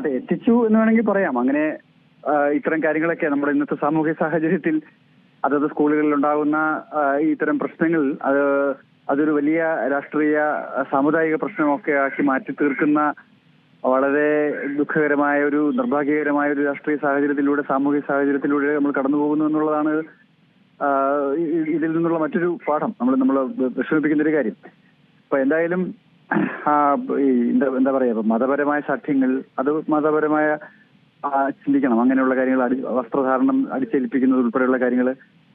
അതെ എത്തിച്ചു എന്ന് വേണമെങ്കിൽ പറയാം. അങ്ങനെ ഇത്തരം കാര്യങ്ങളൊക്കെ നമ്മുടെ ഇന്നത്തെ സാമൂഹ്യ സാഹചര്യത്തിൽ അതത് സ്കൂളുകളിൽ ഉണ്ടാകുന്ന ഇത്തരം പ്രശ്നങ്ങൾ അത് അതൊരു വലിയ രാഷ്ട്രീയ സാമുദായിക പ്രശ്നമൊക്കെ ആക്കി മാറ്റി തീർക്കുന്ന വളരെ ദുഃഖകരമായ ഒരു നിർഭാഗ്യകരമായ ഒരു രാഷ്ട്രീയ സാഹചര്യത്തിലൂടെ സാമൂഹിക സാഹചര്യത്തിലൂടെ നമ്മൾ കടന്നു പോകുന്നു എന്നുള്ളതാണ് ഇതിൽ നിന്നുള്ള മറ്റൊരു പാഠം. നമ്മൾ നമ്മൾ വിഷമിപ്പിക്കുന്ന ഒരു കാര്യം. അപ്പൊ എന്തായാലും എന്താ പറയാ ഇപ്പൊ മതപരമായ സഖ്യങ്ങൾ അത് മതപരമായ ചിന്തിക്കണം. അങ്ങനെയുള്ള കാര്യങ്ങൾ അടി വസ്ത്രധാരണം അടിച്ചേൽപ്പിക്കുന്നത് ഉൾപ്പെടെയുള്ള കാര്യങ്ങൾ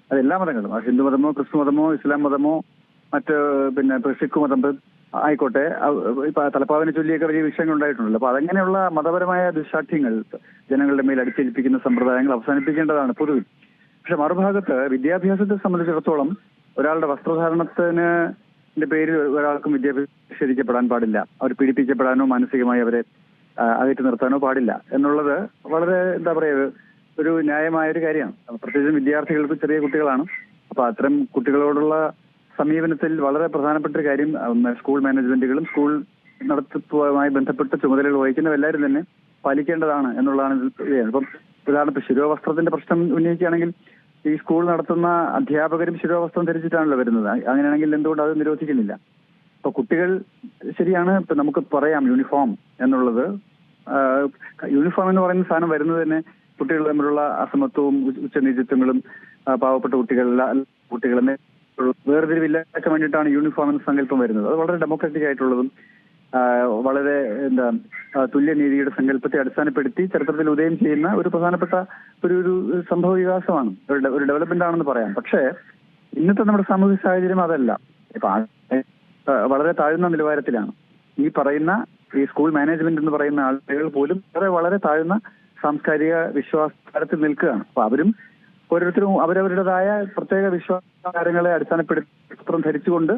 അത് എല്ലാ മതങ്ങളും ഹിന്ദു മതമോ ക്രിസ്തു മതമോ ഇസ്ലാം മതമോ മറ്റ് പിന്നെ സിഖ് മതം ആയിക്കോട്ടെ. ഇപ്പൊ തലപ്പാവിനെ ചൊല്ലിയൊക്കെ വലിയ വിഷയങ്ങൾ ഉണ്ടായിട്ടുണ്ടല്ലോ. അപ്പൊ അതങ്ങനെയുള്ള മതപരമായ ദുശാഠ്യങ്ങൾ ജനങ്ങളുടെ മേൽ അടിച്ചേൽപ്പിക്കുന്ന സമ്പ്രദായങ്ങൾ അവസാനിപ്പിക്കേണ്ടതാണ് പൊതുവിൽ. പക്ഷെ മറുഭാഗത്ത് വിദ്യാഭ്യാസത്തെ സംബന്ധിച്ചിടത്തോളം ഒരാളുടെ വസ്ത്രധാരണത്തിന് പേരിൽ ഒരാൾക്കും വിദ്യാഭ്യാസം നിഷേധിക്കപ്പെടാൻ പാടില്ല. അവർ പീഡിപ്പിക്കപ്പെടാനോ മാനസികമായി അവരെ അകറ്റി നിർത്താനോ പാടില്ല. എന്നുള്ളത് വളരെ എന്താ പറയുക ഒരു ന്യായമായ ഒരു കാര്യമാണ് പ്രത്യേകിച്ചും വിദ്യാർത്ഥികൾക്ക് ചെറിയ കുട്ടികളാണ്. അപ്പൊ അത്തരം കുട്ടികളോടുള്ള സമീപനത്തിൽ വളരെ പ്രധാനപ്പെട്ട ഒരു കാര്യം സ്കൂൾ മാനേജ്മെന്റുകളും സ്കൂൾ നടത്തിപ്പുമായി ബന്ധപ്പെട്ട ചുമതലകൾ വഹിക്കുന്നവർ എല്ലാവരും തന്നെ പാലിക്കേണ്ടതാണ് എന്നുള്ളതാണ്. ഇപ്പം ഉദാഹരണത്തിന് ശിരോവസ്ത്രത്തിന്റെ പ്രശ്നം ഉന്നയിക്കുകയാണെങ്കിൽ ഈ സ്കൂൾ നടത്തുന്ന അധ്യാപകരും ശിരോവസ്ത്രം ധരിച്ചിട്ടാണല്ലോ വരുന്നത്. അങ്ങനെയാണെങ്കിൽ എന്തുകൊണ്ട് അത് നിരോധിക്കുന്നില്ല? അപ്പൊ കുട്ടികൾ ശരിയാണ് ഇപ്പൊ നമുക്ക് പറയാം യൂണിഫോം എന്നുള്ളത്. യൂണിഫോം എന്ന് പറയുന്ന സാധനം വരുന്നത് തന്നെ കുട്ടികൾ തമ്മിലുള്ള അസമത്വവും ഉച്ച- ഉച്ചനീചിത്വങ്ങളും പാവപ്പെട്ട കുട്ടികൾ കുട്ടികളെ വേർതിരിവില്ലാക്കാൻ വേണ്ടിയിട്ടാണ് യൂണിഫോം എന്ന സങ്കല്പം വരുന്നത്. അത് വളരെ ഡെമോക്രാറ്റിക് ആയിട്ടുള്ളതും വളരെ എന്താ തുല്യനീതിയുടെ സങ്കല്പത്തെ അടിസ്ഥാനപ്പെടുത്തി ചരിത്രത്തിൽ ഉദയം ചെയ്യുന്ന ഒരു പ്രധാനപ്പെട്ട ഒരു ഒരു സംഭവ വികാസമാണ്. ഒരു ഡെവലപ്മെന്റ് ആണെന്ന് പറയാം. പക്ഷേ ഇന്നത്തെ നമ്മുടെ സാമൂഹിക സാഹചര്യം അതല്ല. വളരെ താഴ്ന്ന നിലവാരത്തിലാണ്. ഈ പറയുന്ന ഈ സ്കൂൾ മാനേജ്മെന്റ് എന്ന് പറയുന്ന ആളുകൾ പോലും വളരെ വളരെ താഴ്ന്ന സാംസ്കാരിക വിശ്വാസത്തിൽ നിൽക്കുകയാണ്. അപ്പൊ അവരും ഓരോരുത്തരും അവരവരുടേതായ പ്രത്യേക വിശ്വാസകാരങ്ങളെ അടിസ്ഥാനപ്പെടുത്തി ധരിച്ചുകൊണ്ട്.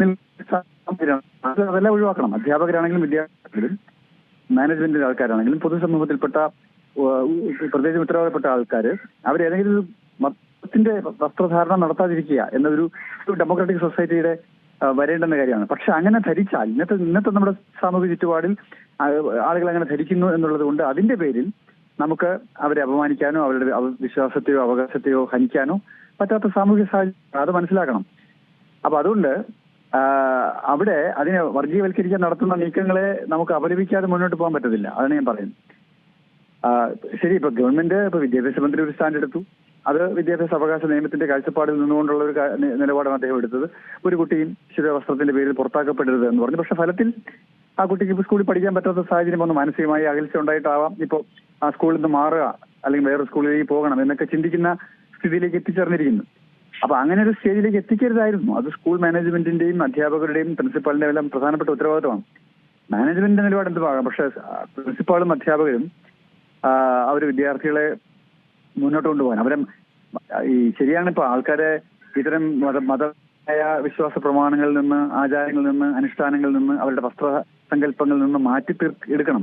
അത് അതെല്ലാം ഒഴിവാക്കണം. അധ്യാപകരാണെങ്കിലും വിദ്യാർത്ഥികളും മാനേജ്മെന്റിന്റെ ആൾക്കാരാണെങ്കിലും പൊതുസമൂഹത്തിൽപ്പെട്ട പ്രത്യേകിച്ച് ഉത്തരവാദപ്പെട്ട ആൾക്കാർ അവരേതെങ്കിലും മതത്തിന്റെ വസ്ത്രധാരണം നടത്താതിരിക്കുക എന്നൊരു ഡെമോക്രാറ്റിക് സൊസൈറ്റിയുടെ വരേണ്ടെന്ന കാര്യമാണ്. പക്ഷെ അങ്ങനെ ധരിച്ചാൽ ഇന്നത്തെ ഇന്നത്തെ നമ്മുടെ സാമൂഹിക ചുറ്റുപാടിൽ ആളുകൾ അങ്ങനെ ധരിക്കുന്നു എന്നുള്ളത് കൊണ്ട് അതിന്റെ പേരിൽ നമുക്ക് അവരെ അപമാനിക്കാനോ അവരുടെ അവ- വിശ്വാസത്തെയോ അവകാശത്തെയോ ഹനിക്കാനോ പറ്റാത്ത സാമൂഹിക സാഹചര്യം അത് മനസ്സിലാക്കണം. അപ്പൊ അതുകൊണ്ട് അവിടെ അതിനെ വർഗീയവൽക്കരിക്കാൻ നടത്തുന്ന നീക്കങ്ങളെ നമുക്ക് അപലപിക്കാതെ മുന്നോട്ട് പോകാൻ പറ്റത്തില്ല. അതാണ് ഞാൻ പറയുന്നത്. ശരി ഇപ്പൊ ഗവൺമെന്റ് ഇപ്പൊ വിദ്യാഭ്യാസ മന്ത്രി ഒരു സ്റ്റാൻഡ് എടുത്തു. അത് വിദ്യാഭ്യാസ അവകാശ നിയമത്തിന്റെ കാഴ്ചപ്പാടിൽ നിന്നുകൊണ്ടുള്ള ഒരു നിലപാടാണ് അദ്ദേഹം എടുത്തത്. ഒരു കുട്ടിയും ശിരോവസ്ത്രത്തിന്റെ പേരിൽ പുറത്താക്കപ്പെടരുത് എന്ന് പറഞ്ഞു. പക്ഷെ ഫലത്തിൽ ആ കുട്ടിക്ക് സ്കൂളിൽ പഠിക്കാൻ പറ്റാത്ത സാഹചര്യം ഒന്ന് മാനസികമായി അകൽച്ച ഉണ്ടായിട്ടാവാം ഇപ്പോ ആ സ്കൂളിൽ നിന്ന് മാറുക അല്ലെങ്കിൽ വേറെ സ്കൂളിലേക്ക് പോകണം എന്നൊക്കെ ചിന്തിക്കുന്ന സ്ഥിതിയിലേക്ക് എത്തിച്ചേർന്നിരിക്കുന്നു. അപ്പൊ അങ്ങനെ ഒരു സ്റ്റേജിലേക്ക് എത്തിക്കരുതായിരുന്നു. അത് സ്കൂൾ മാനേജ്മെന്റിന്റെയും അധ്യാപകരുടെയും പ്രിൻസിപ്പാളിന്റെ എല്ലാം പ്രധാനപ്പെട്ട ഉത്തരവാദിത്തമാണ്. മാനേജ്മെന്റിന്റെ നിലപാട് എന്ത് ഭാഗം? പക്ഷെ പ്രിൻസിപ്പാളും അധ്യാപകരും അവർ വിദ്യാർത്ഥികളെ മുന്നോട്ട് കൊണ്ടുപോകാൻ. അവരെ ഈ ശരിയാണ് ഇപ്പൊ ആൾക്കാരെ ഇത്തരം മത മതമായ വിശ്വാസ പ്രമാണങ്ങളിൽ നിന്ന് ആചാരങ്ങളിൽ നിന്ന് അനുഷ്ഠാനങ്ങളിൽ നിന്ന് അവരുടെ വസ്ത്ര സങ്കല്പങ്ങളിൽ നിന്ന് മാറ്റി തീർ എടുക്കണം.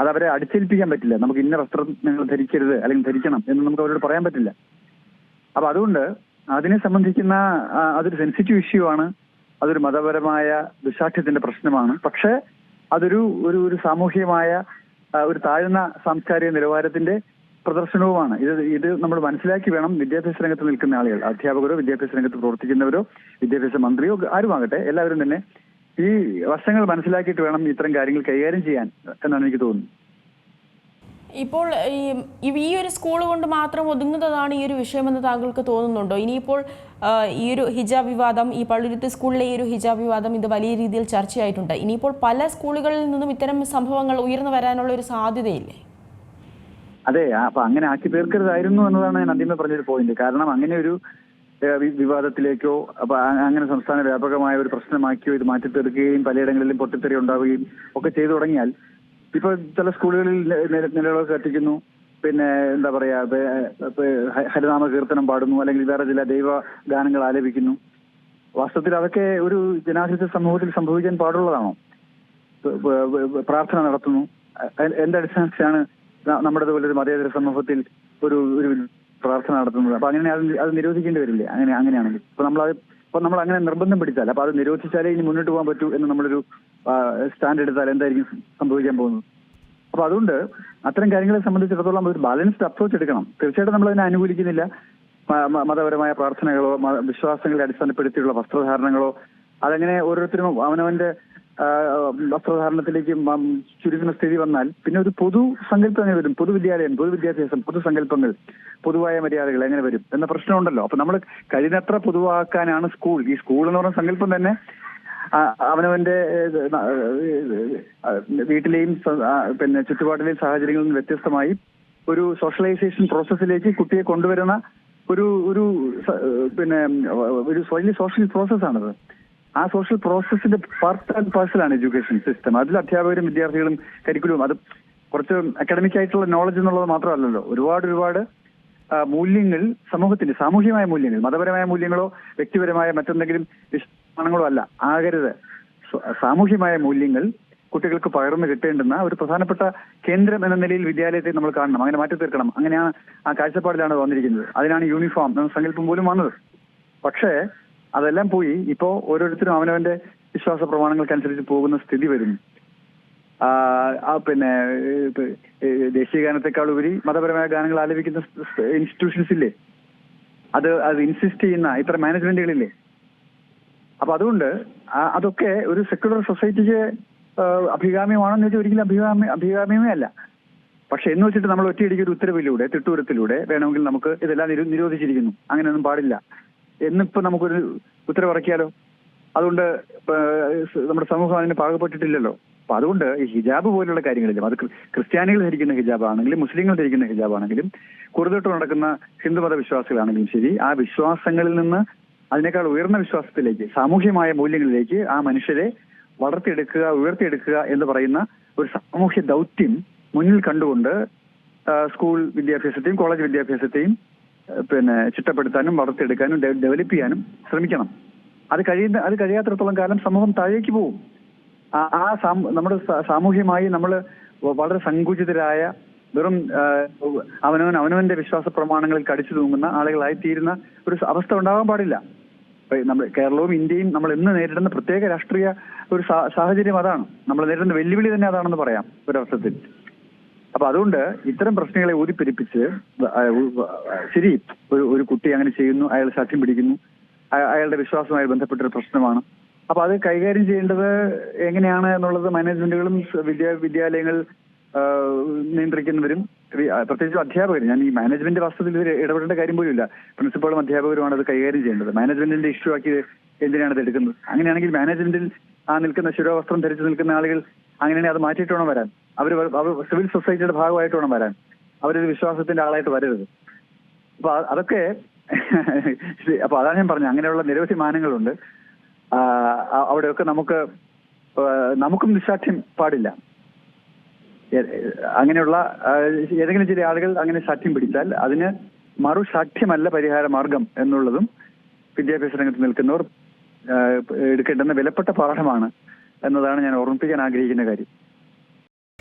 അത് അവരെ അടിച്ചേൽപ്പിക്കാൻ പറ്റില്ല. നമുക്ക് ഇന്ന വസ്ത്രം നിങ്ങൾ ധരിക്കരുത് അല്ലെങ്കിൽ ധരിക്കണം എന്ന് നമുക്ക് അവരോട് പറയാൻ പറ്റില്ല. അപ്പൊ അതുകൊണ്ട് അതിനെ സംബന്ധിക്കുന്ന അതൊരു സെൻസിറ്റീവ് ഇഷ്യൂ ആണ്. അതൊരു മതപരമായ ദുശാഠ്യത്തിന്റെ പ്രശ്നമാണ്. പക്ഷെ അതൊരു ഒരു ഒരു സാമൂഹികമായ ഒരു താഴ്ന്ന സാംസ്കാരിക നിലവാരത്തിന്റെ പ്രദർശനവുമാണ്. ഇത് ഇത് നമ്മൾ മനസ്സിലാക്കി വേണം വിദ്യാഭ്യാസ രംഗത്ത് നിൽക്കുന്ന ആളുകൾ. അധ്യാപകരോ വിദ്യാഭ്യാസ രംഗത്ത് പ്രവർത്തിക്കുന്നവരോ വിദ്യാഭ്യാസ മന്ത്രിയോ ആരുമാകട്ടെ എല്ലാവരും തന്നെ ഈ വശങ്ങൾ മനസ്സിലാക്കിയിട്ട് വേണം ഇത്തരം കാര്യങ്ങൾ കൈകാര്യം ചെയ്യാൻ എന്നാണ് എനിക്ക് തോന്നുന്നത്. ഇപ്പോൾ ഈ ഒരു സ്കൂൾ കൊണ്ട് മാത്രം ഒതുങ്ങുന്നതാണ് ഈ ഒരു വിഷയമെന്ന് താങ്കൾക്ക് തോന്നുന്നുണ്ടോ? ഇനിയിപ്പോൾ ഈ ഒരു ഹിജാബ് വിവാദം ഈ പള്ളുരുത്തി സ്കൂളിലെ ഈ ഒരു ഹിജാബ് വിവാദം ഇത് വലിയ രീതിയിൽ ചർച്ചയായിട്ടുണ്ട്. ഇനിയിപ്പോൾ പല സ്കൂളുകളിൽ നിന്നും ഇത്തരം സംഭവങ്ങൾ ഉയർന്നു വരാനുള്ള ഒരു സാധ്യതയില്ലേ? അതെ അപ്പൊ അങ്ങനെ ആക്കി തീർക്കരുതായിരുന്നു എന്നതാണ് ഞാൻ ആദ്യമേ പറഞ്ഞൊരു പോയിന്റ് കാരണം അങ്ങനെ ഒരു വിവാദത്തിലേക്കോ അപ്പൊ അങ്ങനെ സംസ്ഥാന വ്യാപകമായ ഒരു പ്രശ്നമാക്കിയോ ഇത് മാറ്റി തീർക്കുകയും പലയിടങ്ങളിലും പൊട്ടിത്തെറി ഉണ്ടാവുകയും ഒക്കെ ചെയ്തു തുടങ്ങിയാൽ ഇപ്പൊ ചില സ്കൂളുകളിൽ നിലകളൊക്കെ കത്തിക്കുന്നു. പിന്നെ എന്താ പറയാ ഹരിനാമ കീർത്തനം പാടുന്നു അല്ലെങ്കിൽ വേറെ ചില ദൈവ ഗാനങ്ങൾ ആലപിക്കുന്നു. വാസ്തവത്തിൽ അതൊക്കെ ഒരു ജനാധിപത്യ സമൂഹത്തിൽ സംഭവിക്കാൻ പാടുള്ളതാണോ? പ്രാർത്ഥന നടത്തുന്നു. എന്റെ അടിസ്ഥാനത്തിലാണ് നമ്മുടെ പോലെ ഒരു മതേതര സമൂഹത്തിൽ ഒരു ഒരു പ്രാർത്ഥന നടത്തുന്നത്. അപ്പൊ അങ്ങനെ അത് നിരോധിക്കേണ്ടി വരില്ലേ? അങ്ങനെ അങ്ങനെയാണെങ്കിൽ. അപ്പൊ നമ്മൾ അത് അപ്പൊ നമ്മൾ അങ്ങനെ നിർബന്ധം പിടിച്ചാൽ അപ്പൊ അത് നിരോധിച്ചാലേ ഇനി മുന്നോട്ട് പോകാൻ പറ്റൂ എന്ന് നമ്മളൊരു സ്റ്റാൻഡ് എടുത്താൽ എന്തായിരിക്കും സംഭവിക്കാൻ പോകുന്നത്. അപ്പൊ അതുകൊണ്ട് അത്തരം കാര്യങ്ങളെ സംബന്ധിച്ചിടത്തോളം ഒരു ബാലൻസ്ഡ് അപ്രോച്ച് എടുക്കണം. തീർച്ചയായിട്ടും നമ്മൾ അതിനെ അനുകൂലിക്കുന്നില്ല. മതപരമായ പ്രാർത്ഥനകളോ വിശ്വാസങ്ങളെ അടിസ്ഥാനപ്പെടുത്തിയുള്ള വസ്ത്രധാരണങ്ങളോ അതങ്ങനെ ഓരോരുത്തരും അവനവന്റെ വസ്ത്രധാരണത്തിലേക്ക് ചുരുങ്ങുന്ന സ്ഥിതി വന്നാൽ പിന്നെ ഒരു പൊതു സങ്കല്പം എങ്ങനെ വരും പൊതുവിദ്യാലയം പൊതുവിദ്യാഭ്യാസം പൊതുസങ്കല്പങ്ങൾ പൊതുവായ മര്യാദകൾ എങ്ങനെ വരും എന്ന പ്രശ്നമുണ്ടല്ലോ. അപ്പൊ നമ്മൾ കഴിയുന്നത്ര പൊതുവാക്കാനാണ് സ്കൂൾ. ഈ സ്കൂൾ എന്ന് പറഞ്ഞ സങ്കല്പം തന്നെ അവനവന്റെ വീട്ടിലെയും പിന്നെ ചുറ്റുപാടിലെയും സാഹചര്യങ്ങളിൽ നിന്ന് വ്യത്യസ്തമായി ഒരു സോഷ്യലൈസേഷൻ പ്രോസസ്സിലേക്ക് കുട്ടിയെ കൊണ്ടുവരുന്ന ഒരു ഒരു പിന്നെ ഒരു വലിയ സോഷ്യൽ പ്രോസസ്സാണത്. ആ സോഷ്യൽ പ്രോസസ്സിന്റെ പാർട്ട് ആൻഡ് പാർസലാണ് എഡ്യൂക്കേഷൻ സിസ്റ്റം അതിൽ അധ്യാപകരും വിദ്യാർത്ഥികളും കരിക്കുലവും അത് കുറച്ച് അക്കാഡമിക് ആയിട്ടുള്ള നോളജ് എന്നുള്ളത് മാത്രമല്ലല്ലോ. ഒരുപാട് ഒരുപാട് മൂല്യങ്ങൾ സമൂഹത്തിന്റെ സാമൂഹ്യമായ മൂല്യങ്ങൾ മതപരമായ മൂല്യങ്ങളോ വ്യക്തിപരമായ മറ്റെന്തെങ്കിലും വിശ്വാസങ്ങളോ അല്ല. ആകരുത്. സാമൂഹ്യമായ മൂല്യങ്ങൾ കുട്ടികൾക്ക് പകർന്നു കിട്ടേണ്ടുന്ന ഒരു പ്രധാനപ്പെട്ട കേന്ദ്രം എന്ന നിലയിൽ വിദ്യാലയത്തെ നമ്മൾ കാണണം. അങ്ങനെ മാറ്റി തീർക്കണം. അങ്ങനെയാണ് ആ കാഴ്ചപ്പാടിലാണ് വന്നിരിക്കുന്നത്. അതിനാണ് യൂണിഫോം എന്ന സങ്കല്പം പോലും വന്നത്. പക്ഷേ അതെല്ലാം പോയി. ഇപ്പോ ഓരോരുത്തരും അവനവന്റെ വിശ്വാസ പ്രമാണങ്ങൾക്കനുസരിച്ച് പോകുന്ന സ്ഥിതി വരുന്നു. ആ, പിന്നെ ദേശീയ ഗാനത്തെക്കാൾ ഉപരി മതപരമായ ഗാനങ്ങൾ ആലപിക്കുന്ന ഇൻസ്റ്റിറ്റ്യൂഷൻസ് ഇല്ലേ? അത് അത് ഇൻസിസ്റ്റ് ചെയ്യുന്ന ഇത്ര മാനേജ്മെന്റുകളില്ലേ അപ്പൊ അതുകൊണ്ട് അതൊക്കെ ഒരു സെക്യുലർ സൊസൈറ്റിക്ക് അഭികാമ്യമാണെന്ന് വെച്ചാൽ ഒരിക്കലും അഭികാമ്യ അഭികാമ്യമേ അല്ല. പക്ഷെ എന്ന് വെച്ചിട്ട് നമ്മൾ ഒറ്റയടിക്ക് ഒരു ഉത്തരവിലൂടെ തിട്ടൂരത്തിലൂടെ വേണമെങ്കിൽ നമുക്ക് ഇതെല്ലാം നിരോ- നിരോധിച്ചിരിക്കുന്നു. അങ്ങനെയൊന്നും പാടില്ല. എന്നിപ്പോ നമുക്കൊരു ഉത്തരവിറക്കിയാലോ? അതുകൊണ്ട് നമ്മുടെ സമൂഹം അതിന് പാകപ്പെട്ടിട്ടില്ലല്ലോ. അപ്പൊ അതുകൊണ്ട് ഈ ഹിജാബ് പോലുള്ള കാര്യങ്ങളിലും അത് ക്രിസ്ത്യാനികൾ ധരിക്കുന്ന ഹിജാബാണെങ്കിലും മുസ്ലിങ്ങൾ ധരിക്കുന്ന ഹിജാബാണെങ്കിലും കുറുതൊട്ട് നടക്കുന്ന ഹിന്ദുമത വിശ്വാസികളാണെങ്കിലും ശരി ആ വിശ്വാസങ്ങളിൽ നിന്ന് അതിനേക്കാൾ ഉയർന്ന വിശ്വാസത്തിലേക്ക് സാമൂഹ്യമായ മൂല്യങ്ങളിലേക്ക് ആ മനുഷ്യരെ വളർത്തിയെടുക്കുക ഉയർത്തിയെടുക്കുക എന്ന് പറയുന്ന ഒരു സാമൂഹ്യ ദൗത്യം മുന്നിൽ കണ്ടുകൊണ്ട് സ്കൂൾ വിദ്യാഭ്യാസത്തെയും കോളേജ് വിദ്യാഭ്യാസത്തെയും പിന്നെ ചിട്ടപ്പെടുത്താനും വളർത്തിയെടുക്കാനും ഡെവലപ്പ് ചെയ്യാനും ശ്രമിക്കണം. അത് കഴിയുന്ന അത് കഴിയാത്തിടത്തോളം കാലം സമൂഹം താഴേക്ക് പോകും. ആ- നമ്മുടെ സാമൂഹ്യമായി നമ്മൾ വളരെ സങ്കുചിതരായ വെറും അവനവൻ അവനവന്റെ വിശ്വാസ പ്രമാണങ്ങളിൽ കടിച്ചു തൂങ്ങുന്ന ആളുകളായി തീരുന്ന ഒരു അവസ്ഥ ഉണ്ടാകാൻ പാടില്ല. നമ്മൾ കേരളവും ഇന്ത്യയും നമ്മൾ ഇന്ന് നേരിടുന്ന പ്രത്യേക രാഷ്ട്രീയ ഒരു സാഹചര്യം അതാണ്. നമ്മൾ നേരിടുന്ന വെല്ലുവിളി തന്നെ അതാണെന്ന് പറയാം ഒരർത്ഥത്തിൽ. അപ്പൊ അതുകൊണ്ട് ഇത്തരം പ്രശ്നങ്ങളെ ഊതിപ്പെരിപ്പിച്ച് ശരി ഒരു ഒരു കുട്ടി അങ്ങനെ ചെയ്യുന്നു അയാൾ സാക്ഷ്യം പിടിക്കുന്നു അയാളുടെ വിശ്വാസവുമായി ബന്ധപ്പെട്ട ഒരു പ്രശ്നമാണ്. അപ്പൊ അത് കൈകാര്യം ചെയ്യേണ്ടത് എങ്ങനെയാണ് എന്നുള്ളത് മാനേജ്മെന്റുകളും വിദ്യാ വിദ്യാലയങ്ങൾ നിയന്ത്രിക്കുന്നവരും പ്രത്യേകിച്ച് അധ്യാപകർ ഞാൻ ഈ മാനേജ്മെന്റ് വാസ്തവത്തിൽ ഇതിൽ ഇടപെടേണ്ട കാര്യം പോലും ഇല്ല പ്രിൻസിപ്പളും അധ്യാപകരുമാണ് അത് കൈകാര്യം ചെയ്യേണ്ടത്. മാനേജ്മെന്റിന്റെ ഇഷ്യൂ ആക്കി എന്തിനാണ് ഇത് എടുക്കുന്നത്? അങ്ങനെയാണെങ്കിൽ മാനേജ്മെന്റിൽ ആ നിൽക്കുന്ന ശിരോവസ്ത്രം ധരിച്ചു നിൽക്കുന്ന ആളുകൾ അങ്ങനെയാണെങ്കിൽ അത് മാറ്റിയിട്ട് വരാൻ. അവർ സിവിൽ സൊസൈറ്റിയുടെ ഭാഗമായിട്ട് വേണം വരാൻ. അവരൊരു വിശ്വാസത്തിന്റെ ആളായിട്ട് വരരുത്. അപ്പൊ അതൊക്കെ അപ്പൊ അതാണ് ഞാൻ പറഞ്ഞത്. അങ്ങനെയുള്ള നിരവധി മാനങ്ങളുണ്ട്. അവിടെയൊക്കെ നമുക്ക് നമുക്കും നിസ്സാക്ഷ്യം പാടില്ല. അങ്ങനെയുള്ള ഏതെങ്കിലും ചില ആളുകൾ അങ്ങനെ സാക്ഷ്യം പിടിച്ചാൽ അതിന് മറു സാഠ്യമല്ല പരിഹാര മാർഗം എന്നുള്ളതും വിദ്യാഭ്യാസ രംഗത്ത് നിൽക്കുന്നവർ എടുക്കേണ്ടുന്ന വിലപ്പെട്ട പാഠമാണ് എന്നതാണ് ഞാൻ ഓർമ്മിപ്പിക്കാൻ ആഗ്രഹിക്കുന്ന കാര്യം.